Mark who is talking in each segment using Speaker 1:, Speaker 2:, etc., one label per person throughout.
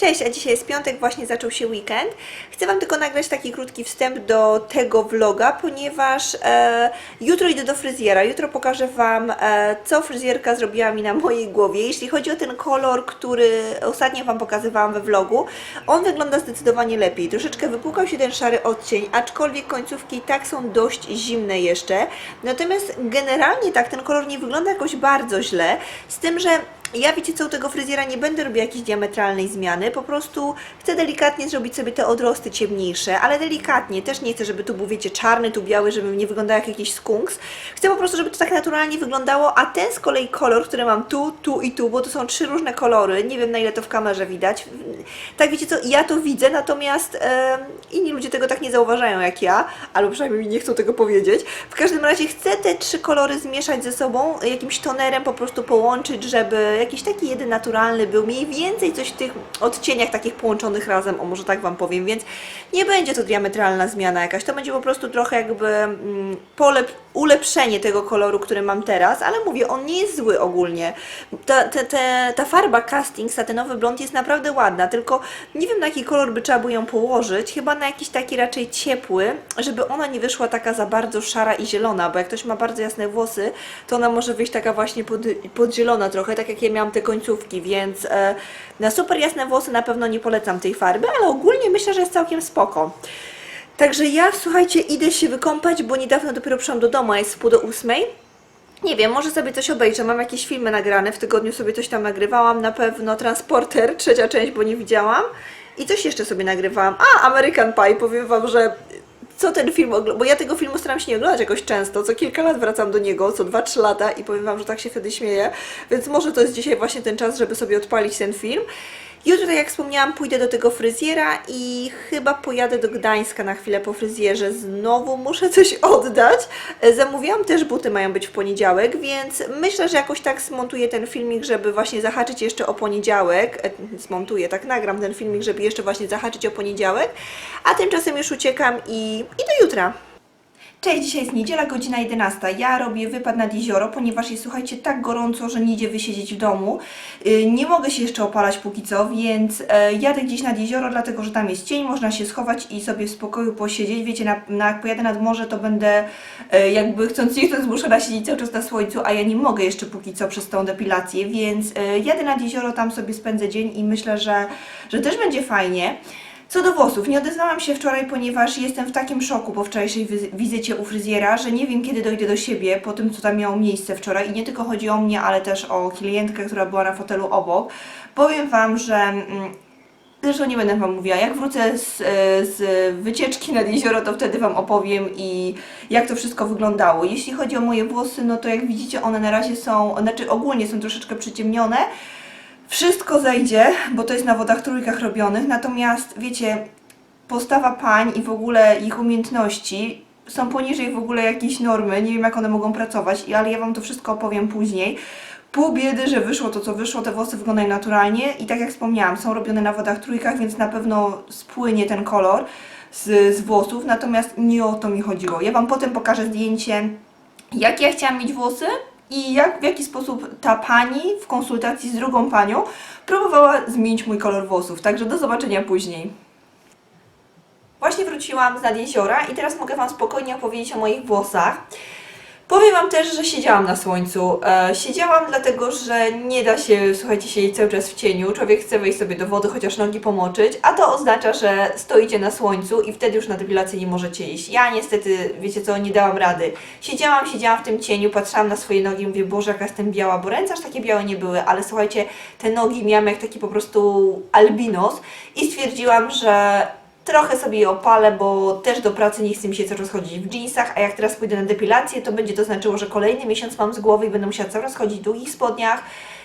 Speaker 1: Cześć, a dzisiaj jest piątek, właśnie zaczął się weekend. Chcę Wam tylko nagrać taki krótki wstęp do tego vloga, ponieważ e, jutro idę do fryzjera. Jutro pokażę Wam, e, co fryzjerka zrobiła mi na mojej głowie. Jeśli chodzi o ten kolor, który ostatnio Wam pokazywałam we vlogu, on wygląda zdecydowanie lepiej. Troszeczkę wypłukał się ten szary odcień, aczkolwiek końcówki i tak są dość zimne jeszcze. Natomiast generalnie tak, ten kolor nie wygląda jakoś bardzo źle, z tym, że ja wiecie co, u tego fryzjera nie będę robiła jakiejś diametralnej zmiany, po prostu chcę delikatnie zrobić sobie te odrosty ciemniejsze, ale delikatnie, też nie chcę, żeby tu był wiecie czarny, tu biały, żeby nie wyglądał jak jakiś skunks. Chcę po prostu, żeby to tak naturalnie wyglądało, a ten z kolei kolor, który mam tu, tu i tu, bo to są trzy różne kolory, nie wiem na ile to w kamerze widać. Tak wiecie co, ja to widzę, natomiast e, inni ludzie tego tak nie zauważają jak ja, albo przynajmniej nie chcą tego powiedzieć. W każdym razie chcę te trzy kolory zmieszać ze sobą, jakimś tonerem po prostu połączyć, żeby jakiś taki jeden naturalny był, mniej więcej coś w tych odcieniach takich połączonych razem, o może tak Wam powiem, więc nie będzie to diametralna zmiana jakaś, to będzie po prostu trochę jakby mm, polep, ulepszenie tego koloru, który mam teraz, ale mówię, on nie jest zły ogólnie. Ta, ta, ta, ta farba casting satynowy blond jest naprawdę ładna, tylko nie wiem na jaki kolor by trzeba było ją położyć, chyba na jakiś taki raczej ciepły, żeby ona nie wyszła taka za bardzo szara i zielona, bo jak ktoś ma bardzo jasne włosy, to ona może wyjść taka właśnie pod, podzielona trochę, tak jak ja miałam te końcówki, więc e, na super jasne włosy na pewno nie polecam tej farby, ale ogólnie myślę, że jest całkiem spoko. Także ja, słuchajcie, idę się wykąpać, bo niedawno dopiero przyszłam do domu, a jest w pół do ósmej. Nie wiem, może sobie coś obejrzę. Mam jakieś filmy nagrane, w tygodniu sobie coś tam nagrywałam. Na pewno Transporter, trzecia część, bo nie widziałam. I coś jeszcze sobie nagrywałam. A, American Pie. Powiem Wam, że co ten film bo ja tego filmu staram się nie oglądać jakoś często, co kilka lat wracam do niego, co 2-3 lata i powiem Wam, że tak się wtedy śmieję, więc może to jest dzisiaj właśnie ten czas, żeby sobie odpalić ten film. Jutro, jak wspomniałam, pójdę do tego fryzjera i chyba pojadę do Gdańska na chwilę po fryzjerze. Znowu muszę coś oddać. E, Zamówiłam też buty, mają być w poniedziałek, więc myślę, że jakoś tak zmontuję ten filmik, żeby właśnie zahaczyć jeszcze o poniedziałek. E, Zmontuję, tak nagram ten filmik, żeby jeszcze właśnie zahaczyć o poniedziałek. A tymczasem już uciekam i, i do jutra. Cześć, dzisiaj jest niedziela, godzina 11. Ja robię wypad nad jezioro, ponieważ jest, słuchajcie, tak gorąco, że nie idzie wysiedzieć w domu. Yy, nie mogę się jeszcze opalać póki co, więc e, jadę gdzieś nad jezioro, dlatego że tam jest cień, można się schować i sobie w spokoju posiedzieć. Wiecie, na, na, jak pojadę nad morze, to będę e, jakby chcąc nie chcąc zmuszona siedzieć cały czas na słońcu, a ja nie mogę jeszcze póki co przez tą depilację, więc e, jadę nad jezioro, tam sobie spędzę dzień i myślę, że, że też będzie fajnie. Co do włosów, nie odezwałam się wczoraj, ponieważ jestem w takim szoku po wczorajszej wizy- wizycie u fryzjera, że nie wiem kiedy dojdę do siebie po tym, co tam miało miejsce wczoraj. I nie tylko chodzi o mnie, ale też o klientkę, która była na fotelu obok. Powiem Wam, że. Mm, Zresztą nie będę Wam mówiła. Jak wrócę z, e, z wycieczki nad jezioro, to wtedy Wam opowiem i jak to wszystko wyglądało. Jeśli chodzi o moje włosy, no to jak widzicie, one na razie są, znaczy ogólnie są troszeczkę przyciemnione. Wszystko zejdzie, bo to jest na wodach trójkach robionych, natomiast wiecie, postawa pań i w ogóle ich umiejętności są poniżej w ogóle jakiejś normy, nie wiem jak one mogą pracować, ale ja Wam to wszystko opowiem później. Pół biedy, że wyszło to co wyszło, te włosy wyglądają naturalnie i tak jak wspomniałam, są robione na wodach trójkach, więc na pewno spłynie ten kolor z, z włosów, natomiast nie o to mi chodziło. Ja Wam potem pokażę zdjęcie, jak ja chciałam mieć włosy i jak, w jaki sposób ta pani w konsultacji z drugą panią próbowała zmienić mój kolor włosów. Także do zobaczenia później. Właśnie wróciłam z nad jeziora i teraz mogę Wam spokojnie opowiedzieć o moich włosach. Powiem Wam też, że siedziałam na słońcu. E, siedziałam dlatego, że nie da się, słuchajcie, siedzieć cały czas w cieniu. Człowiek chce wejść sobie do wody, chociaż nogi pomoczyć, a to oznacza, że stoicie na słońcu i wtedy już na depilację nie możecie iść. Ja niestety, wiecie co, nie dałam rady. Siedziałam, siedziałam w tym cieniu, patrzyłam na swoje nogi i mówię, Boże, jaka jestem biała, bo ręce aż takie białe nie były, ale słuchajcie, te nogi miałam jak taki po prostu albinos i stwierdziłam, że trochę sobie je opalę, bo też do pracy nie chce mi się czas chodzić w jeansach, a jak teraz pójdę na depilację, to będzie to znaczyło, że kolejny miesiąc mam z głowy i będę musiała czas chodzić w długich spodniach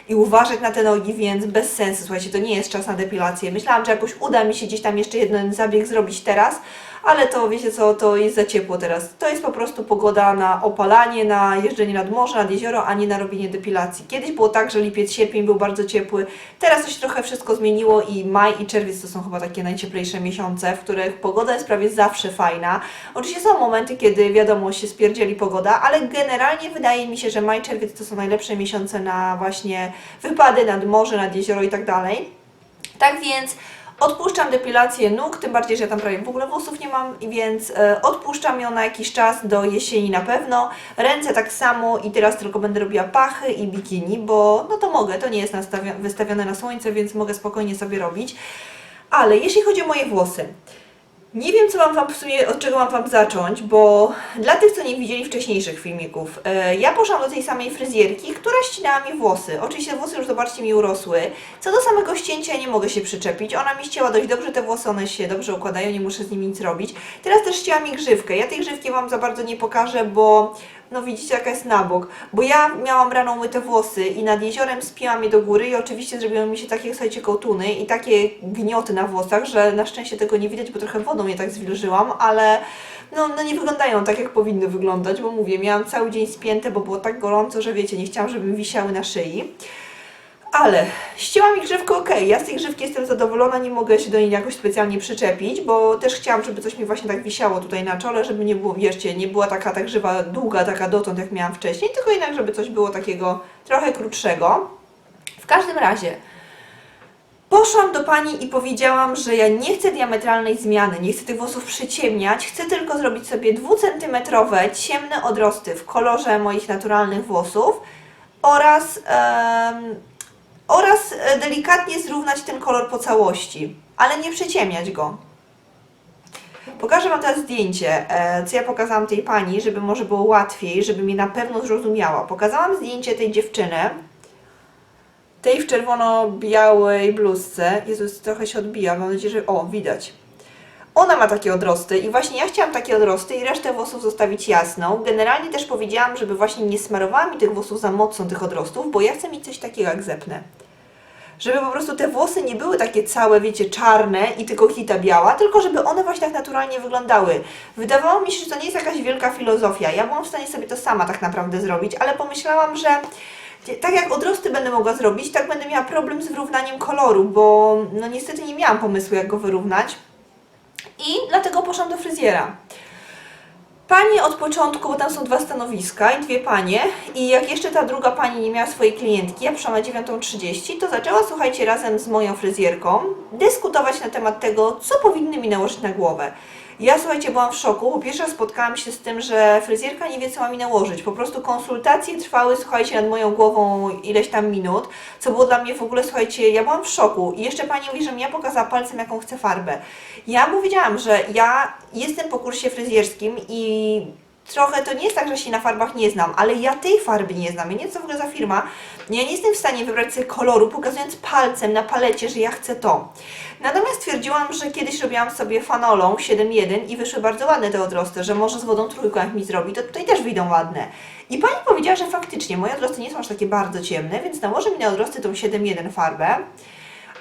Speaker 1: i uważać na te nogi, więc bez sensu, słuchajcie, to nie jest czas na depilację. Myślałam, że jakoś uda mi się gdzieś tam jeszcze jeden zabieg zrobić teraz, ale to wiecie co, to jest za ciepło teraz. To jest po prostu pogoda na opalanie, na jeżdżenie nad morze, nad jezioro, a nie na robienie depilacji. Kiedyś było tak, że lipiec, sierpień był bardzo ciepły, teraz to się trochę wszystko zmieniło i maj i czerwiec to są chyba takie najcieplejsze miesiące, w których pogoda jest prawie zawsze fajna. Oczywiście są momenty, kiedy wiadomo się spierdzieli pogoda, ale generalnie wydaje mi się, że maj, czerwiec to są najlepsze miesiące na właśnie wypady nad morze, nad jezioro i tak dalej. Tak więc odpuszczam depilację nóg, tym bardziej, że ja tam prawie w ogóle włosów nie mam, więc e, odpuszczam ją na jakiś czas do jesieni na pewno. Ręce tak samo i teraz tylko będę robiła pachy i bikini, bo no to mogę, to nie jest wystawione na słońce, więc mogę spokojnie sobie robić. Ale jeśli chodzi o moje włosy, nie wiem, co mam wam w sumie, od czego mam wam zacząć, bo dla tych, co nie widzieli wcześniejszych filmików, e, ja poszłam do tej samej fryzjerki, która ścinała mi włosy. Oczywiście włosy już, zobaczcie, mi urosły. Co do samego ścięcia nie mogę się przyczepić. Ona mi ścięła dość dobrze te włosy, one się dobrze układają, nie muszę z nimi nic robić. Teraz też ścięła mi grzywkę. Ja tej grzywki wam za bardzo nie pokażę, bo no widzicie jaka jest na bok. Bo ja miałam rano myte włosy i nad jeziorem spięłam je do góry i oczywiście zrobiły mi się takie, słuchajcie, kołtuny i takie gnioty na włosach, że na szczęście tego nie widać, bo trochę wodą je tak zwilżyłam, ale no, no nie wyglądają tak, jak powinny wyglądać, bo mówię, miałam cały dzień spięte, bo było tak gorąco, że wiecie, nie chciałam, żeby wisiały na szyi. Ale ścięła mi grzywkę ok, ja z tej grzywki jestem zadowolona, nie mogę się do niej jakoś specjalnie przyczepić, bo też chciałam, żeby coś mi właśnie tak wisiało tutaj na czole, żeby nie było, wierzcie, nie była taka ta grzywa długa, taka dotąd jak miałam wcześniej, tylko jednak, żeby coś było takiego trochę krótszego. W każdym razie, Poszłam do pani i powiedziałam, że ja nie chcę diametralnej zmiany, nie chcę tych włosów przyciemniać, chcę tylko zrobić sobie dwucentymetrowe, ciemne odrosty w kolorze moich naturalnych włosów oraz, oraz e, delikatnie zrównać ten kolor po całości, ale nie przyciemniać go. Pokażę Wam teraz zdjęcie, e, co ja pokazałam tej pani, żeby może było łatwiej, żeby mnie na pewno zrozumiała. Pokazałam zdjęcie tej dziewczyny, tej w czerwono-białej bluzce. Jezus, trochę się odbija, mam nadzieję, że... O, widać. Ona ma takie odrosty i właśnie ja chciałam takie odrosty i resztę włosów zostawić jasną. Generalnie też powiedziałam, żeby właśnie nie smarowała mi tych włosów za mocno, tych odrostów, bo ja chcę mieć coś takiego jak zepnę. Żeby po prostu te włosy nie były takie całe, wiecie, czarne i tylko hita biała, tylko żeby one właśnie tak naturalnie wyglądały. Wydawało mi się, że to nie jest jakaś wielka filozofia. Ja byłam w stanie sobie to sama tak naprawdę zrobić, ale pomyślałam, że tak jak odrosty będę mogła zrobić, tak będę miała problem z wyrównaniem koloru, bo no niestety nie miałam pomysłu, jak go wyrównać. I dlatego poszłam do fryzjera. Panie od początku, bo tam są dwa stanowiska i dwie panie i jak jeszcze ta druga pani nie miała swojej klientki, ja przyszłam na 9.30, to zaczęła, słuchajcie, razem z moją fryzjerką dyskutować na temat tego, co powinny mi nałożyć na głowę. Ja, słuchajcie, byłam w szoku, bo pierwszy raz spotkałam się z tym, że fryzjerka nie wie, co ma mi nałożyć. Po prostu konsultacje trwały, słuchajcie, nad moją głową ileś tam minut, co było dla mnie w ogóle, słuchajcie, ja byłam w szoku. I jeszcze pani mówi, że mnie pokazała palcem, jaką chce farbę. Ja mu wiedziałam, że ja jestem po kursie fryzjerskim i trochę to nie jest tak, że się na farbach nie znam, ale ja tej farby nie znam. Ja nie co w ogóle za firma. Ja nie jestem w stanie wybrać sobie koloru, pokazując palcem na palecie, że ja chcę to. Natomiast stwierdziłam, że kiedyś robiłam sobie fanoloą 7.1 i wyszły bardzo ładne te odrosty, że może z wodą trójką jak mi zrobi, to tutaj też wyjdą ładne. I pani powiedziała, że faktycznie moje odrosty nie są aż takie bardzo ciemne, więc nałoży mi na odrosty tą 7.1 farbę,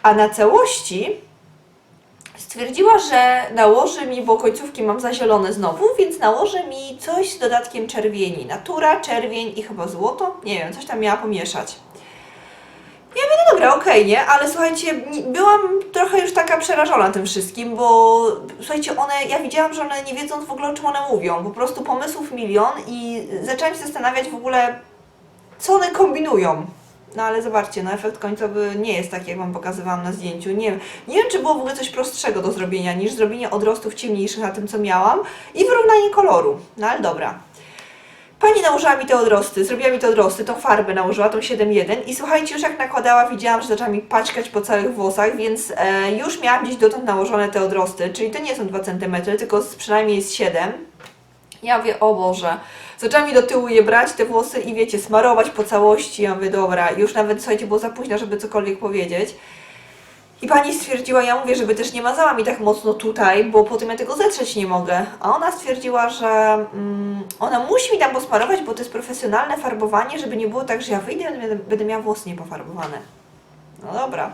Speaker 1: a na całości stwierdziła, że nałoży mi, bo końcówki mam zazielone znowu, więc nałoży mi coś z dodatkiem czerwieni. Natura, czerwień i chyba złoto? Nie wiem, coś tam miała pomieszać. Ja mówię, no dobra, okej, nie? Ale słuchajcie, byłam trochę już taka przerażona tym wszystkim, bo słuchajcie, one, ja widziałam, że one nie wiedzą w ogóle o czym one mówią. Po prostu pomysłów milion i zaczęłam się zastanawiać w ogóle, co one kombinują. No ale zobaczcie, no efekt końcowy nie jest taki, jak Wam pokazywałam na zdjęciu. Nie, wiem- nie wiem, czy było w ogóle coś prostszego do zrobienia niż zrobienie odrostów ciemniejszych na tym, co miałam i wyrównanie koloru. No ale dobra. Pani nałożyła mi te odrosty, zrobiła mi te odrosty, tą farbę nałożyła, tą 7.1 i słuchajcie, już jak nakładała, widziałam, że zaczęła mi paćkać po całych włosach, więc e, już miałam gdzieś dotąd nałożone te odrosty, czyli to nie są 2 cm, tylko z, przynajmniej jest 7 ja mówię, o Boże. Zaczęłam mi do tyłu je brać, te włosy i wiecie, smarować po całości. Ja mówię, dobra, już nawet, słuchajcie, było za późno, żeby cokolwiek powiedzieć. I pani stwierdziła, ja mówię, żeby też nie mazała mi tak mocno tutaj, bo potem ja tego zetrzeć nie mogę. A ona stwierdziła, że mm, ona musi mi tam posmarować, bo to jest profesjonalne farbowanie, żeby nie było tak, że ja wyjdę i będę miała włosy niepofarbowane. No dobra.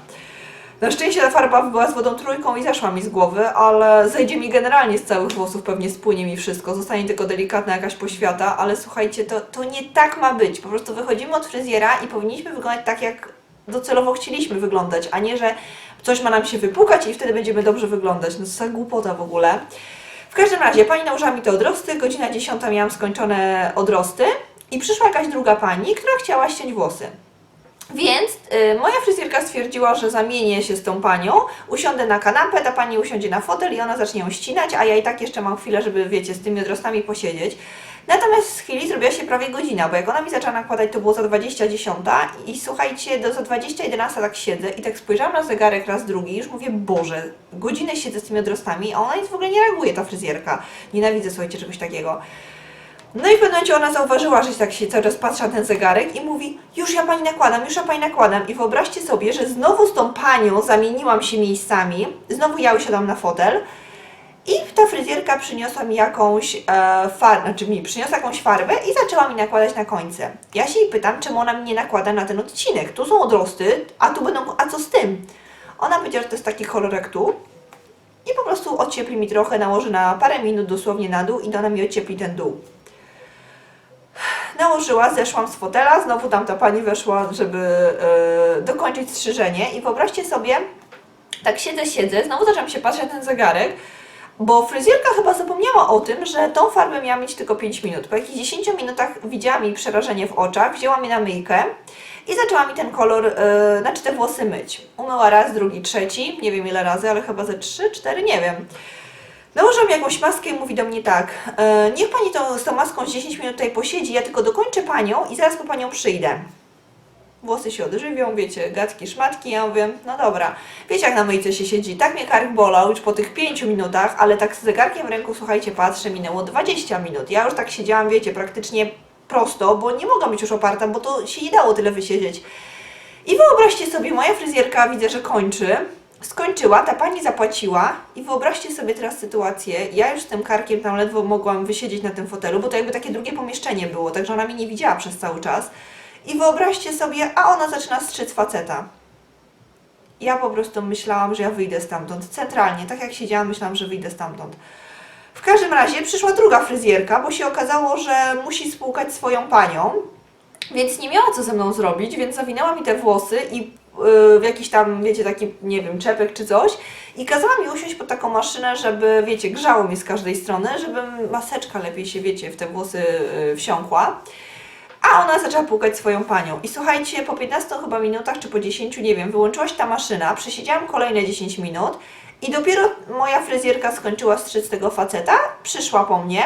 Speaker 1: Na szczęście ta farba była z wodą trójką i zeszła mi z głowy, ale zejdzie mi generalnie z całych włosów, pewnie spłynie mi wszystko, zostanie tylko delikatna jakaś poświata, ale słuchajcie, to, to nie tak ma być. Po prostu wychodzimy od fryzjera i powinniśmy wyglądać tak, jak docelowo chcieliśmy wyglądać, a nie, że coś ma nam się wypukać i wtedy będziemy dobrze wyglądać. No to głupota w ogóle. W każdym razie, pani nałożyła mi te odrosty, godzina 10 miałam skończone odrosty i przyszła jakaś druga pani, która chciała ściąć włosy. Więc y, moja fryzjerka stwierdziła, że zamienię się z tą panią, usiądę na kanapę, ta pani usiądzie na fotel i ona zacznie ją ścinać, a ja i tak jeszcze mam chwilę, żeby, wiecie, z tymi odrostami posiedzieć. Natomiast w chwili zrobiła się prawie godzina, bo jak ona mi zaczęła nakładać, to było za 20 dziesiąta i słuchajcie, do za 20 11 tak siedzę i tak spojrzałam na zegarek raz drugi i już mówię, Boże, godzinę siedzę z tymi odrostami, a ona nic w ogóle nie reaguje, ta fryzjerka. Nienawidzę, słuchajcie, czegoś takiego. No i w pewnym momencie ona zauważyła, że tak się cały czas patrzy na ten zegarek i mówi, już ja pani nakładam, już ja pani nakładam. I wyobraźcie sobie, że znowu z tą panią zamieniłam się miejscami, znowu ja usiadłam na fotel i ta fryzjerka przyniosła mi jakąś e, farbę, znaczy mi przyniosła jakąś farbę i zaczęła mi nakładać na końce. Ja się jej pytam, czemu ona mi nie nakłada na ten odcinek. Tu są odrosty, a tu będą, a co z tym? Ona powiedziała, że to jest taki kolor jak tu. I po prostu ociepli mi trochę, nałoży na parę minut dosłownie na dół i ona mi ociepli ten dół nałożyła, zeszłam z fotela, znowu tam ta pani weszła, żeby e, dokończyć strzyżenie i wyobraźcie sobie, tak siedzę, siedzę, znowu zaczęłam się patrzeć na ten zegarek, bo fryzjerka chyba zapomniała o tym, że tą farbę miała mieć tylko 5 minut. Po jakichś 10 minutach widziała mi przerażenie w oczach, wzięła mnie na myjkę i zaczęła mi ten kolor, e, znaczy te włosy myć. Umyła raz, drugi, trzeci, nie wiem ile razy, ale chyba ze 3, 4, nie wiem. Nałożyła mi jakąś maskę i mówi do mnie tak, e, niech pani to, z tą maską z 10 minut tutaj posiedzi, ja tylko dokończę panią i zaraz po panią przyjdę. Włosy się odżywią, wiecie, gadki, szmatki, ja mówię, no dobra. Wiecie jak na myjce się siedzi, tak mnie kark bolał już po tych 5 minutach, ale tak z zegarkiem w ręku, słuchajcie, patrzę, minęło 20 minut. Ja już tak siedziałam, wiecie, praktycznie prosto, bo nie mogłam być już oparta, bo to się nie dało tyle wysiedzieć. I wyobraźcie sobie, moja fryzjerka widzę, że kończy, skończyła, ta pani zapłaciła i wyobraźcie sobie teraz sytuację, ja już z tym karkiem tam ledwo mogłam wysiedzieć na tym fotelu, bo to jakby takie drugie pomieszczenie było, także ona mnie nie widziała przez cały czas. I wyobraźcie sobie, a ona zaczyna strzec faceta. Ja po prostu myślałam, że ja wyjdę stamtąd. Centralnie, tak jak siedziałam, myślałam, że wyjdę stamtąd. W każdym razie przyszła druga fryzjerka, bo się okazało, że musi spłukać swoją panią, więc nie miała co ze mną zrobić, więc zawinęła mi te włosy i w jakiś tam, wiecie, taki, nie wiem, czepek czy coś i kazała mi usiąść pod taką maszynę, żeby, wiecie, grzało mnie z każdej strony, żeby maseczka lepiej się, wiecie, w te włosy y, wsiąkła. A ona zaczęła płukać swoją panią. I słuchajcie, po 15 chyba minutach, czy po 10, nie wiem, wyłączyła się ta maszyna, przesiedziałam kolejne 10 minut i dopiero moja fryzjerka skończyła strzec tego faceta, przyszła po mnie,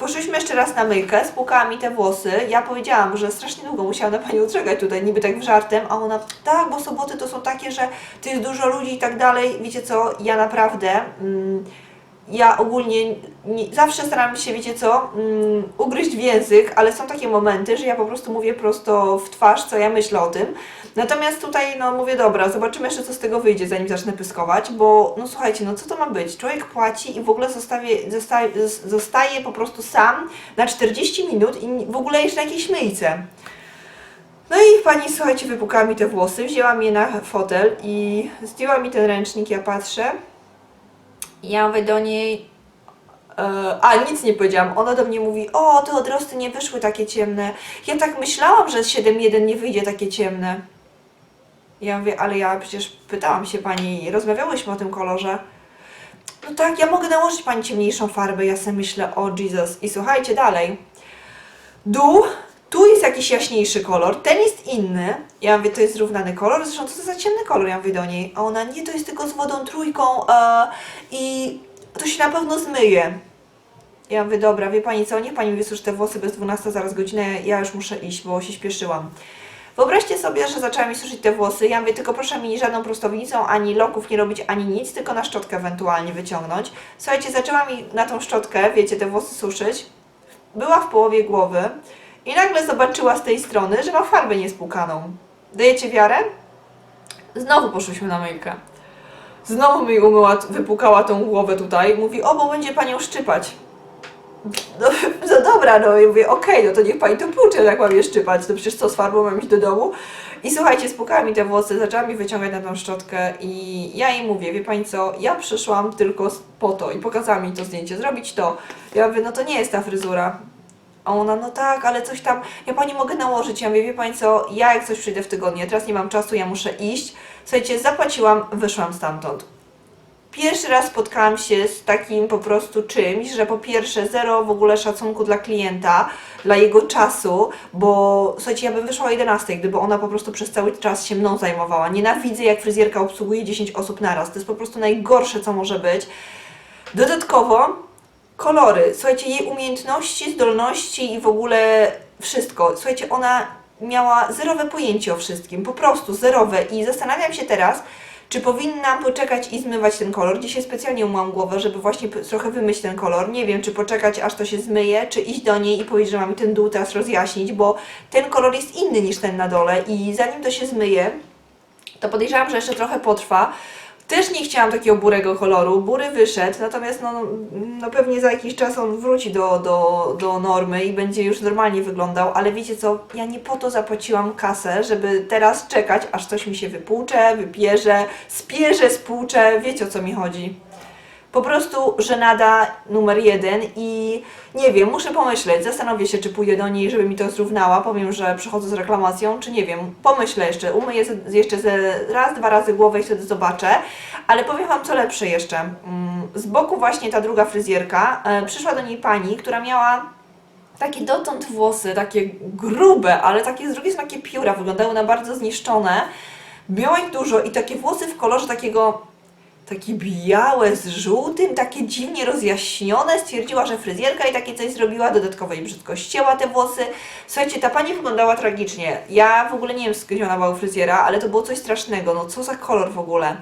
Speaker 1: Poszliśmy jeszcze raz na myjkę, spłukała mi te włosy. Ja powiedziałam, że strasznie długo musiałam na Panią czekać tutaj, niby tak w żartem, a ona, tak, bo soboty to są takie, że tu jest dużo ludzi i tak dalej. Wiecie co, ja naprawdę, mm, ja ogólnie nie, zawsze staram się, wiecie co, mm, ugryźć w język, ale są takie momenty, że ja po prostu mówię prosto w twarz, co ja myślę o tym. Natomiast tutaj, no mówię, dobra, zobaczymy jeszcze, co z tego wyjdzie, zanim zacznę pyskować, bo, no słuchajcie, no co to ma być? Człowiek płaci i w ogóle zostawie, zostaje, zostaje po prostu sam na 40 minut i w ogóle jeszcze na jakiejś myjce. No i pani, słuchajcie, wypukała mi te włosy, wzięła mnie na fotel i zdjęła mi ten ręcznik, ja patrzę. Ja mówię do niej, e, a nic nie powiedziałam. Ona do mnie mówi: O, te odrosty nie wyszły takie ciemne. Ja tak myślałam, że z 7.1 nie wyjdzie takie ciemne. Ja mówię, ale ja przecież pytałam się pani, rozmawiałyśmy o tym kolorze. No tak, ja mogę nałożyć pani ciemniejszą farbę. Ja sobie myślę, o Jesus. I słuchajcie dalej. Dół, tu jest jakiś jaśniejszy kolor, ten jest inny. Ja mówię, to jest zrównany kolor, zresztą co to za ciemny kolor? Ja mówię do niej. A ona, nie, to jest tylko z wodą trójką e, i to się na pewno zmyje. Ja mówię, dobra, wie pani co, niech pani wysuszy te włosy bez 12, zaraz godzina, ja już muszę iść, bo się śpieszyłam. Wyobraźcie sobie, że zaczęła mi suszyć te włosy. Ja mówię, tylko proszę mi żadną prostownicą, ani loków nie robić, ani nic, tylko na szczotkę ewentualnie wyciągnąć. Słuchajcie, zaczęła mi na tą szczotkę, wiecie, te włosy suszyć. Była w połowie głowy i nagle zobaczyła z tej strony, że ma farbę niespłukaną. Dajecie wiarę? Znowu poszłyśmy na myjkę. Znowu mi umyła, wypukała tą głowę tutaj. Mówi, o, bo będzie panią szczypać. No, no dobra, no i mówię, okej, no to niech pani to płucze, jak mam je szczypać, to przecież co, z farbą mam iść do domu? I słuchajcie, spłukała mi te włosy, zaczęła mi wyciągać na tą szczotkę i ja jej mówię, wie pani co, ja przyszłam tylko po to i pokazała mi to zdjęcie, zrobić to. Ja mówię, no to nie jest ta fryzura. A ona, no tak, ale coś tam, ja pani mogę nałożyć. Ja mówię, wie pani co, ja jak coś przyjdę w tygodniu, teraz nie mam czasu, ja muszę iść. Słuchajcie, zapłaciłam, wyszłam stamtąd. pierwszy raz spotkałam się z takim po prostu czymś, że po pierwsze zero w ogóle szacunku dla klienta, dla jego czasu, bo słuchajcie, ja bym wyszła o 11, gdyby ona po prostu przez cały czas się mną zajmowała. Nienawidzę jak fryzjerka obsługuje 10 osób naraz. To jest po prostu najgorsze, co może być. Dodatkowo kolory. Słuchajcie, jej umiejętności, zdolności i w ogóle wszystko. Słuchajcie, ona miała zerowe pojęcie o wszystkim, po prostu zerowe i zastanawiam się teraz, czy powinnam poczekać i zmywać ten kolor. Dzisiaj specjalnie umyłam głowę, żeby właśnie trochę wymyć ten kolor. Nie wiem, czy poczekać aż to się zmyje, czy iść do niej i powiedzieć, że mamy ten dół teraz rozjaśnić, bo ten kolor jest inny niż ten na dole i zanim to się zmyje, to podejrzewam, że jeszcze trochę potrwa. Też nie chciałam takiego burego koloru. Bury wyszedł, natomiast no, no pewnie za jakiś czas on wróci do, do, do normy i będzie już normalnie wyglądał, ale wiecie co, ja nie po to zapłaciłam kasę, żeby teraz czekać, aż coś mi się wypłucze, wypierze, spierze, spłucze, wiecie o co mi chodzi. Po prostu żenada numer jeden i nie wiem, muszę pomyśleć, zastanowię się, czy pójdę do niej, żeby mi to zrównała, powiem, że przychodzę z reklamacją, czy nie wiem, pomyślę jeszcze, umyję jeszcze ze raz, dwa razy głowę i wtedy zobaczę, ale powiem Wam co lepsze jeszcze. Mm, Z boku właśnie ta druga fryzjerka, e, przyszła do niej pani, która miała takie dotąd włosy, takie grube, ale takie z drugiej strony takie pióra, wyglądały na bardzo zniszczone. Miała ich dużo i takie włosy w kolorze takiego takie białe z żółtym, takie dziwnie rozjaśnione. Stwierdziła, że fryzjerka i takie coś zrobiła, dodatkowo i brzydko ścięła te włosy. Słuchajcie, ta pani wyglądała tragicznie. Ja w ogóle nie wiem, skąd ona była u fryzjera, ale to było coś strasznego. No co za kolor w ogóle.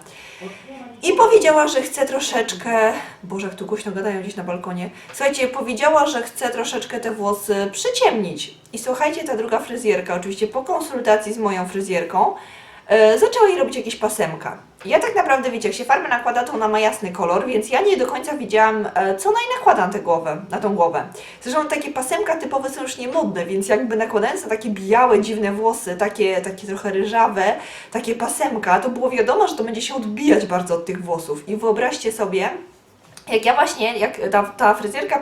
Speaker 1: I powiedziała, że chce troszeczkę. Boże, jak tu głośno gadają gdzieś na balkonie. Słuchajcie, powiedziała, że chce troszeczkę te włosy przyciemnić. I słuchajcie, ta druga fryzjerka, oczywiście po konsultacji z moją fryzjerką, zaczęła jej robić jakieś pasemka. Ja tak naprawdę, wiecie, jak się farbę nakłada, to ona ma jasny kolor, więc ja nie do końca wiedziałam, e, co ona jej nakłada na tę głowę, na tą głowę. Zresztą takie pasemka typowe są już niemodne, więc jakby nakładając na takie białe, dziwne włosy, takie, takie trochę ryżawe, takie pasemka, to było wiadomo, że to będzie się odbijać bardzo od tych włosów. I wyobraźcie sobie, jak ja właśnie, jak ta, ta fryzjerka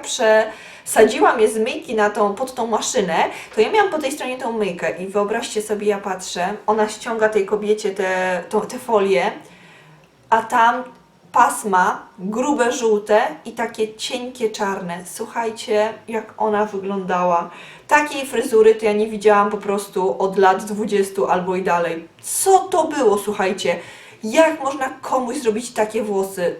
Speaker 1: przesadziła mnie z myjki na tą, pod tą maszynę, to ja miałam po tej stronie tą myjkę i wyobraźcie sobie, ja patrzę, ona ściąga tej kobiecie te, tą, te folie, a tam pasma, grube żółte i takie cienkie czarne. Słuchajcie, jak ona wyglądała. Takiej fryzury to ja nie widziałam po prostu od lat 20 albo i dalej. Co to było, słuchajcie? Jak można komuś zrobić takie włosy?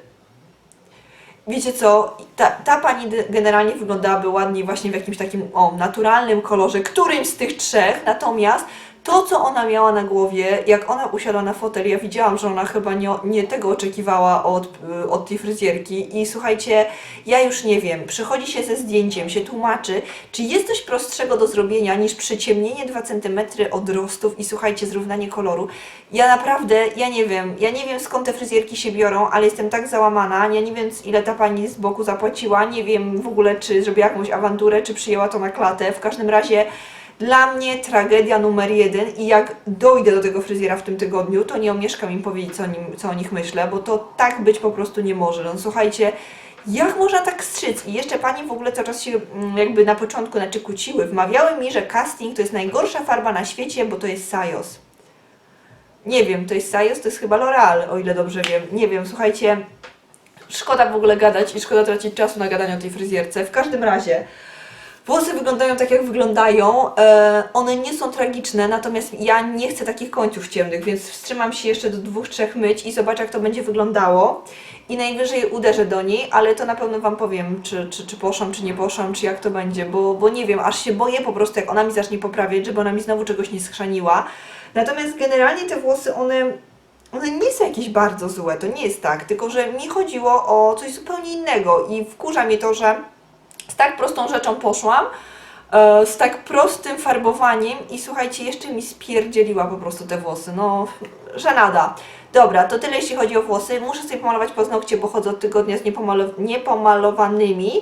Speaker 1: Wiecie co, ta, ta pani generalnie wyglądałaby ładniej właśnie w jakimś takim o, naturalnym kolorze, którymś z tych trzech, natomiast to, co ona miała na głowie, jak ona usiadła na fotel, ja widziałam, że ona chyba nie, nie tego oczekiwała od, y, od tej fryzjerki. I słuchajcie, ja już nie wiem, przychodzi się ze zdjęciem, się tłumaczy, czy jest coś prostszego do zrobienia niż przyciemnienie 2 cm odrostów i słuchajcie, zrównanie koloru. Ja naprawdę, ja nie wiem, ja nie wiem skąd te fryzjerki się biorą, ale jestem tak załamana, ja nie wiem ile ta pani z boku zapłaciła, nie wiem w ogóle czy zrobiła jakąś awanturę, czy przyjęła to na klatę, w każdym razie dla mnie tragedia numer jeden i jak dojdę do tego fryzjera w tym tygodniu, to nie omieszkam im powiedzieć, co o, nim, co o nich myślę, bo to tak być po prostu nie może. No słuchajcie, jak można tak strzyc? I jeszcze pani w ogóle cały czas się mm, jakby na początku znaczy kłóciły. Wmawiały mi, że casting to jest najgorsza farba na świecie, bo to jest Sajos. Nie wiem, to jest Sajos, to jest chyba L'Oreal, o ile dobrze wiem. Nie wiem, słuchajcie, szkoda w ogóle gadać i szkoda tracić czasu na gadanie o tej fryzjerce. W każdym razie, Włosy wyglądają tak, jak wyglądają. E, one nie są tragiczne, natomiast ja nie chcę takich końców ciemnych, więc wstrzymam się jeszcze do dwóch, trzech myć i zobaczę, jak to będzie wyglądało. I najwyżej uderzę do niej, ale to na pewno Wam powiem, czy, czy, czy poszłam, czy nie poszłam, czy jak to będzie, bo, bo nie wiem, aż się boję po prostu, jak ona mi zacznie poprawiać, żeby ona mi znowu czegoś nie schrzaniła. Natomiast generalnie te włosy, one one nie są jakieś bardzo złe, to nie jest tak, tylko że mi chodziło o coś zupełnie innego i wkurza mnie to, że z tak prostą rzeczą poszłam, e, z tak prostym farbowaniem i słuchajcie, jeszcze mi spierdzieliła po prostu te włosy, no żenada. Dobra, to tyle jeśli chodzi o włosy. Muszę sobie pomalować paznokcie, bo chodzę od tygodnia z niepomalo- niepomalowanymi.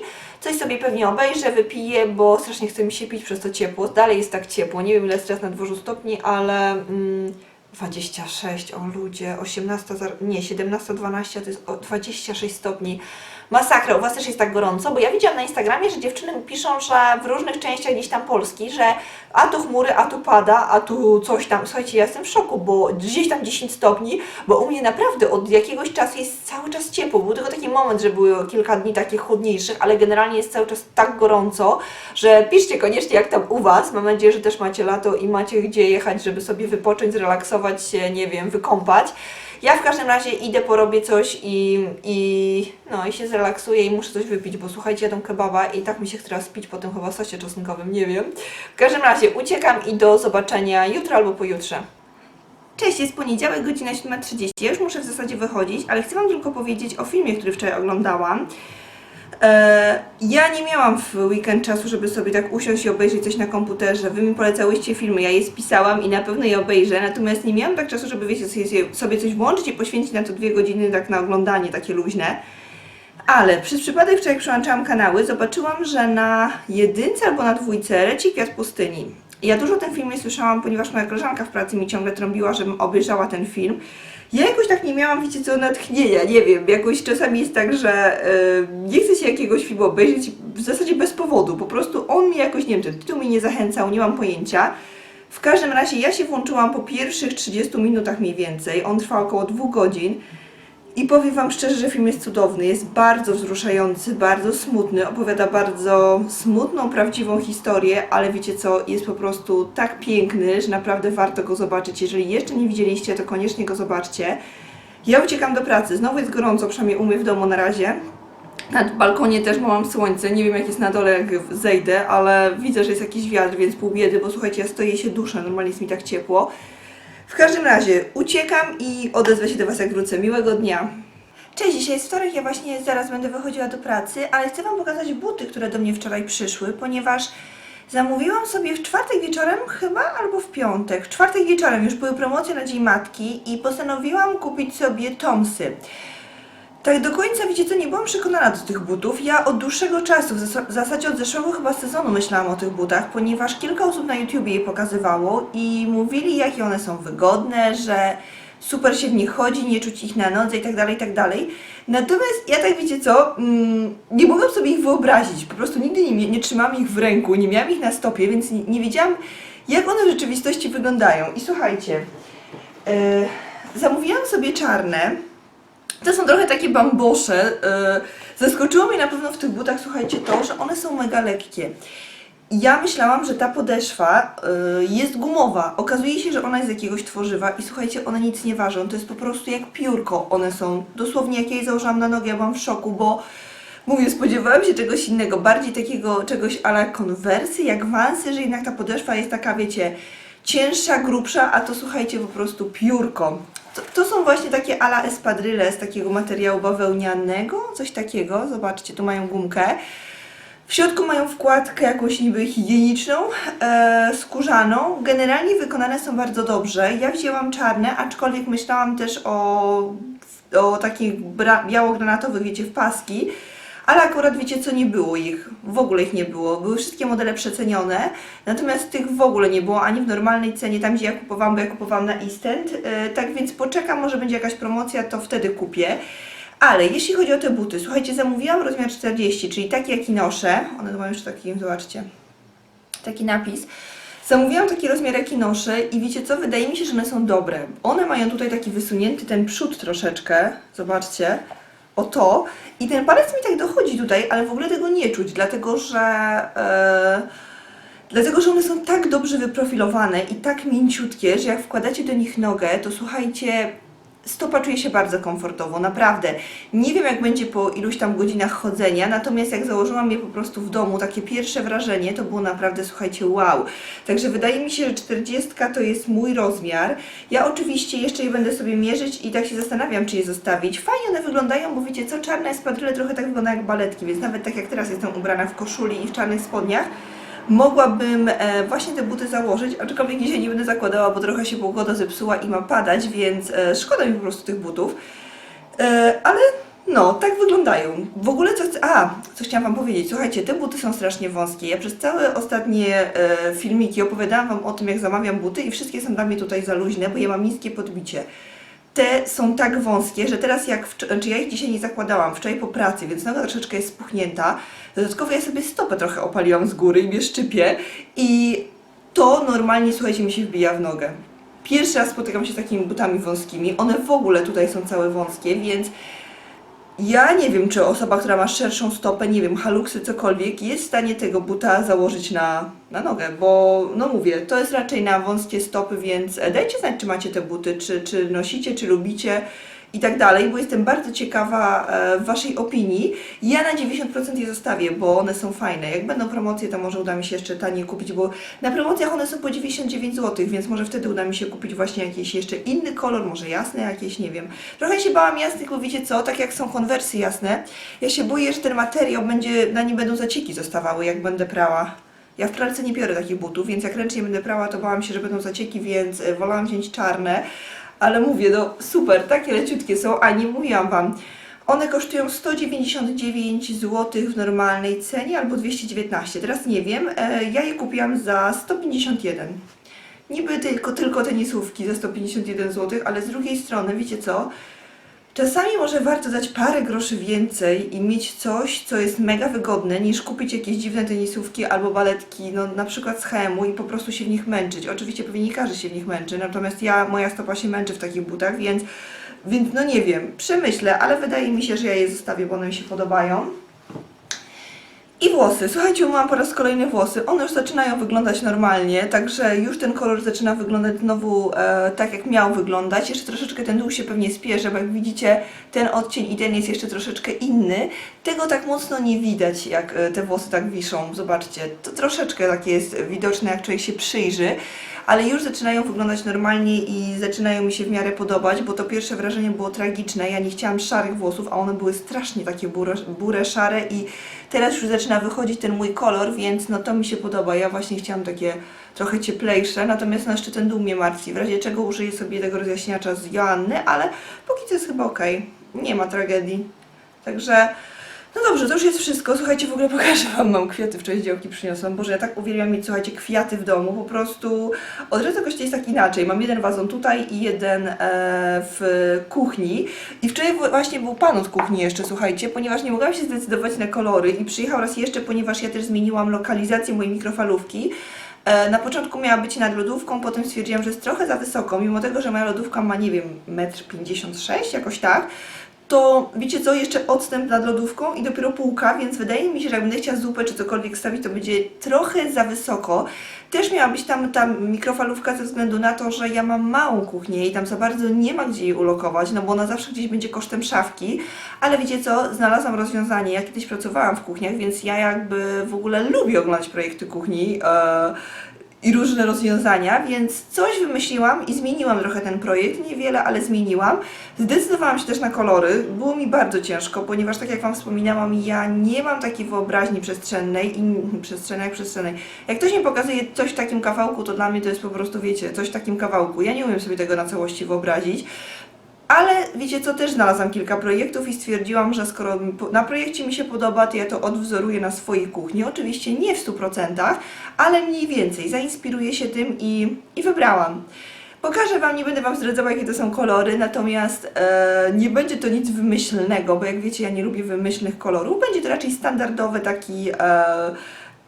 Speaker 1: Coś sobie pewnie obejrzę, wypiję, bo strasznie chce mi się pić przez to ciepło. Dalej jest tak ciepło, nie wiem ile jest teraz na dworzu stopni, ale mm, 26, o ludzie, 18, za- nie, 17-12 to jest o 26 stopni. Masakra, u Was też jest tak gorąco, bo ja widziałam na Instagramie, że dziewczyny piszą, że w różnych częściach gdzieś tam Polski, że a tu chmury, a tu pada, a tu coś tam. Słuchajcie, ja jestem w szoku, bo gdzieś tam 10 stopni, bo u mnie naprawdę od jakiegoś czasu jest cały czas ciepło. Był tylko taki moment, że były kilka dni takich chłodniejszych, ale generalnie jest cały czas tak gorąco, że piszcie koniecznie jak tam u Was. Mam nadzieję, że też macie lato i macie gdzie jechać, żeby sobie wypocząć, zrelaksować się, nie wiem, wykąpać. Ja w każdym razie idę, porobię coś i, i, no, i się zrelaksuję i muszę coś wypić, bo słuchajcie, jadą kebaba i tak mi się chce teraz pić po tym chyba sosie czosnkowym, nie wiem. W każdym razie uciekam i do zobaczenia jutro albo pojutrze. Cześć, jest poniedziałek, godzina 7.30. Ja już muszę w zasadzie wychodzić, ale chcę Wam tylko powiedzieć o filmie, który wczoraj oglądałam. E, ja nie miałam w weekend czasu, żeby sobie tak usiąść i obejrzeć coś na komputerze. Wy mi polecałyście filmy, ja je spisałam i na pewno je obejrzę, natomiast nie miałam tak czasu, żeby wiecie, sobie coś włączyć i poświęcić na to dwie godziny tak na oglądanie, takie luźne. Ale przez przypadek wczoraj przełączałam kanały, zobaczyłam, że na jedynce albo na dwójce leci Kwiat Pustyni. Ja dużo o tym filmie słyszałam, ponieważ moja koleżanka w pracy mi ciągle trąbiła, żebym obejrzała ten film. Ja jakoś tak nie miałam, wiecie co, natchnienia, nie wiem, jakoś czasami jest tak, że yy, nie chcę się jakiegoś filmu obejrzeć w zasadzie bez powodu, po prostu on mi jakoś, nie wiem, ten tytuł mnie nie zachęcał, nie mam pojęcia. W każdym razie ja się włączyłam po pierwszych 30 minutach mniej więcej, on trwa około dwóch godzin. I powiem Wam szczerze, że film jest cudowny, jest bardzo wzruszający, bardzo smutny, opowiada bardzo smutną, prawdziwą historię, ale wiecie co, jest po prostu tak piękny, że naprawdę warto go zobaczyć. Jeżeli jeszcze nie widzieliście, to koniecznie go zobaczcie. Ja uciekam do pracy, znowu jest gorąco, przynajmniej u mnie w domu na razie. Na balkonie też mam słońce, nie wiem jak jest na dole, jak zejdę, ale widzę, że jest jakiś wiatr, więc pół biedy, bo słuchajcie, ja stoję się duszę, normalnie jest mi tak ciepło. W każdym razie uciekam i odezwę się do Was jak wrócę. Miłego dnia. Cześć, dzisiaj jest wtorek, ja właśnie zaraz będę wychodziła do pracy, ale chcę Wam pokazać buty, które do mnie wczoraj przyszły, ponieważ zamówiłam sobie w czwartek wieczorem chyba albo w piątek. W czwartek wieczorem już były promocje na Dzień Matki i postanowiłam kupić sobie Tomsy. Tak do końca, wiecie co, nie byłam przekonana do tych butów. Ja od dłuższego czasu, w zas- w zasadzie od zeszłego chyba sezonu myślałam o tych butach, ponieważ kilka osób na YouTubie je pokazywało i mówili, jakie one są wygodne, że super się w nich chodzi, nie czuć ich na nodze i tak dalej, i tak. Natomiast ja tak wiecie co, mm, nie mogłam sobie ich wyobrazić, po prostu nigdy nie, nie trzymałam ich w ręku, nie miałam ich na stopie, więc nie, nie wiedziałam, jak one w rzeczywistości wyglądają. I słuchajcie, yy, zamówiłam sobie czarne, to są trochę takie bambosze. Yy, zaskoczyło mnie na pewno w tych butach, słuchajcie, to, że one są mega lekkie. Ja myślałam, że ta podeszwa yy, jest gumowa. Okazuje się, że ona jest z jakiegoś tworzywa i słuchajcie, one nic nie ważą. To jest po prostu jak piórko. One są dosłownie, jak ja je założyłam na nogę, ja byłam w szoku, bo mówię, spodziewałam się czegoś innego, bardziej takiego czegoś ala konwersy, jak wansy, że jednak ta podeszwa jest taka, wiecie, cięższa, grubsza, a to słuchajcie, po prostu piórko. To, to są właśnie takie ala espadryle z takiego materiału bawełnianego, coś takiego. Zobaczcie, tu mają gumkę. W środku mają wkładkę jakąś niby higieniczną, e, skórzaną. Generalnie wykonane są bardzo dobrze. Ja wzięłam czarne, aczkolwiek myślałam też o, o takich biało-granatowych, wiecie, w paski. Ale akurat wiecie co, nie było ich, w ogóle ich nie było. Były wszystkie modele przecenione, natomiast tych w ogóle nie było ani w normalnej cenie, tam gdzie ja kupowałam, bo ja kupowałam na Instant. E, tak więc poczekam, może będzie jakaś promocja, to wtedy kupię. Ale jeśli chodzi o te buty, słuchajcie, zamówiłam rozmiar 40, czyli taki jaki noszę. One mają jeszcze taki, zobaczcie, taki napis. Zamówiłam taki rozmiar jaki noszę i wiecie co, wydaje mi się, że one są dobre. One mają tutaj taki wysunięty ten przód troszeczkę, zobaczcie, o to. I ten palec mi tak dochodzi tutaj, ale w ogóle tego nie czuć, dlatego że... E, Dlatego, że one są tak dobrze wyprofilowane i tak mięciutkie, że jak wkładacie do nich nogę, to słuchajcie, stopa czuje się bardzo komfortowo, naprawdę. Nie wiem jak będzie po iluś tam godzinach chodzenia, natomiast jak założyłam je po prostu w domu, takie pierwsze wrażenie to było naprawdę, słuchajcie, wow. Także wydaje mi się, że 40 to jest mój rozmiar. Ja oczywiście jeszcze je będę sobie mierzyć i tak się zastanawiam, czy je zostawić. Fajnie one wyglądają, bo wiecie co, czarne espadryle trochę tak wyglądają jak baletki, więc nawet tak jak teraz jestem ubrana w koszuli i w czarnych spodniach, mogłabym e, właśnie te buty założyć, aczkolwiek dzisiaj nie będę zakładała, bo trochę się pogoda zepsuła i ma padać, więc e, szkoda mi po prostu tych butów. E, ale No, tak wyglądają. W ogóle co. A, co chciałam Wam powiedzieć. Słuchajcie, te buty są strasznie wąskie. Ja przez całe ostatnie filmiki opowiadałam Wam o tym, jak zamawiam buty i wszystkie są dla mnie tutaj za luźne, bo ja mam niskie podbicie. Te są tak wąskie, że teraz jak... Wcz- znaczy ja ich dzisiaj nie zakładałam, wczoraj po pracy, więc noga troszeczkę jest spuchnięta. Dodatkowo ja sobie stopę trochę opaliłam z góry i mnie szczypie. I to normalnie, słuchajcie, mi się wbija w nogę. Pierwszy raz spotykam się z takimi butami wąskimi. One w ogóle tutaj są całe wąskie, więc ja nie wiem, czy osoba, która ma szerszą stopę, nie wiem, haluksy, cokolwiek, jest w stanie tego buta założyć na, na nogę, bo no mówię, to jest raczej na wąskie stopy, więc dajcie znać, czy macie te buty, czy, czy nosicie, czy lubicie i tak dalej, bo jestem bardzo ciekawa e, Waszej opinii. Ja na 90% je zostawię, bo one są fajne. Jak będą promocje, to może uda mi się jeszcze taniej kupić, bo na promocjach one są po 99 zł, więc może wtedy uda mi się kupić właśnie jakiś jeszcze inny kolor, może jasne jakieś, nie wiem. Trochę się bałam jasnych, bo wiecie co, tak jak są konwersy jasne, ja się boję, że ten materiał będzie, na nim będą zacieki zostawały, jak będę prała. Ja w pralce nie biorę takich butów, więc jak ręcznie będę prała, to bałam się, że będą zacieki, więc e, wolałam wziąć czarne. Ale mówię, no super, takie leciutkie są, a nie mówiłam Wam. One kosztują 199 zł w normalnej cenie albo 219. Teraz nie wiem, e, ja je kupiłam za 151. Niby tylko, tylko tenisówki za 151 zł, ale z drugiej strony, wiecie co? Czasami może warto dać parę groszy więcej i mieć coś, co jest mega wygodne, niż kupić jakieś dziwne tenisówki albo baletki, no na przykład z HM-u i po prostu się w nich męczyć. Oczywiście pewnie nie każdy się w nich męczy, natomiast ja, moja stopa się męczy w takich butach, więc, więc no nie wiem, przemyślę, ale wydaje mi się, że ja je zostawię, bo one mi się podobają. I włosy. Słuchajcie, mam po raz kolejny włosy. One już zaczynają wyglądać normalnie, także już ten kolor zaczyna wyglądać znowu e, tak, jak miał wyglądać. Jeszcze troszeczkę ten dół się pewnie spiesze, bo jak widzicie, ten odcień i ten jest jeszcze troszeczkę inny. Tego tak mocno nie widać, jak e, te włosy tak wiszą. Zobaczcie, to troszeczkę tak jest widoczne, jak człowiek się przyjrzy. Ale już zaczynają wyglądać normalnie i zaczynają mi się w miarę podobać, bo to pierwsze wrażenie było tragiczne. Ja nie chciałam szarych włosów, a one były strasznie takie burę, burę szare i teraz już zaczyna wychodzić ten mój kolor, więc no to mi się podoba. Ja właśnie chciałam takie trochę cieplejsze, natomiast no jeszcze ten dół mnie martwi, w razie czego użyję sobie tego rozjaśniacza z Joanny, ale póki co jest chyba ok. Nie ma tragedii. Także no dobrze, to już jest wszystko. Słuchajcie, w ogóle pokażę Wam, mam kwiaty wczoraj z działki przyniosłam. Boże, ja tak uwielbiam mieć, słuchajcie, kwiaty w domu. Po prostu od razu jakoś to jest tak inaczej. Mam jeden wazon tutaj i jeden e, w kuchni. I wczoraj właśnie był pan od kuchni jeszcze, słuchajcie, ponieważ nie mogłam się zdecydować na kolory i przyjechał raz jeszcze, ponieważ ja też zmieniłam lokalizację mojej mikrofalówki. E, Na początku miała być nad lodówką, potem stwierdziłam, że jest trochę za wysoko, mimo tego, że moja lodówka ma, nie wiem, 1,56 m, jakoś tak, to wiecie co, jeszcze odstęp nad lodówką i dopiero półka, więc wydaje mi się, że jak będę chciała zupę czy cokolwiek stawić, to będzie trochę za wysoko. Też miała być tam ta mikrofalówka ze względu na to, że ja mam małą kuchnię i tam za bardzo nie ma gdzie jej ulokować, no bo ona zawsze gdzieś będzie kosztem szafki, ale wiecie co, znalazłam rozwiązanie. Ja kiedyś pracowałam w kuchniach, więc ja jakby w ogóle lubię oglądać projekty kuchni. I różne rozwiązania, więc coś wymyśliłam i zmieniłam trochę ten projekt, niewiele, ale zmieniłam. Zdecydowałam się też na kolory. Było mi bardzo ciężko, ponieważ tak jak Wam wspominałam, ja nie mam takiej wyobraźni przestrzennej i przestrzennej jak przestrzennej. Jak ktoś mi pokazuje coś w takim kawałku, to dla mnie to jest po prostu, wiecie, coś w takim kawałku. Ja nie umiem sobie tego na całości wyobrazić. Ale wiecie co, też znalazłam kilka projektów i stwierdziłam, że skoro na projekcie mi się podoba, to ja to odwzoruję na swojej kuchni. Oczywiście nie w 100%, ale mniej więcej. Zainspiruję się tym i, i wybrałam. Pokażę Wam, nie będę Wam zdradzała, jakie to są kolory, natomiast e, nie będzie to nic wymyślnego, bo jak wiecie, ja nie lubię wymyślnych kolorów. Będzie to raczej standardowy taki... E,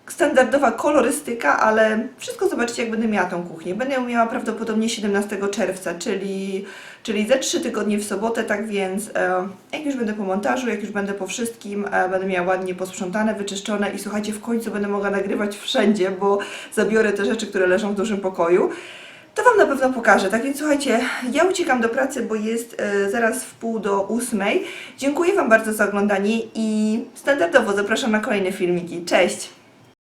Speaker 1: standardowa kolorystyka, ale wszystko zobaczycie, jak będę miała tą kuchnię. Będę ją miała prawdopodobnie 17 czerwca, czyli, czyli ze 3 tygodnie w sobotę, tak więc e, jak już będę po montażu, jak już będę po wszystkim, e, będę miała ładnie posprzątane, wyczyszczone i słuchajcie, w końcu będę mogła nagrywać wszędzie, bo zabiorę te rzeczy, które leżą w dużym pokoju. To Wam na pewno pokażę. Tak więc słuchajcie, ja uciekam do pracy, bo jest e, zaraz w pół do ósmej. Dziękuję Wam bardzo za oglądanie i standardowo zapraszam na kolejne filmiki. Cześć!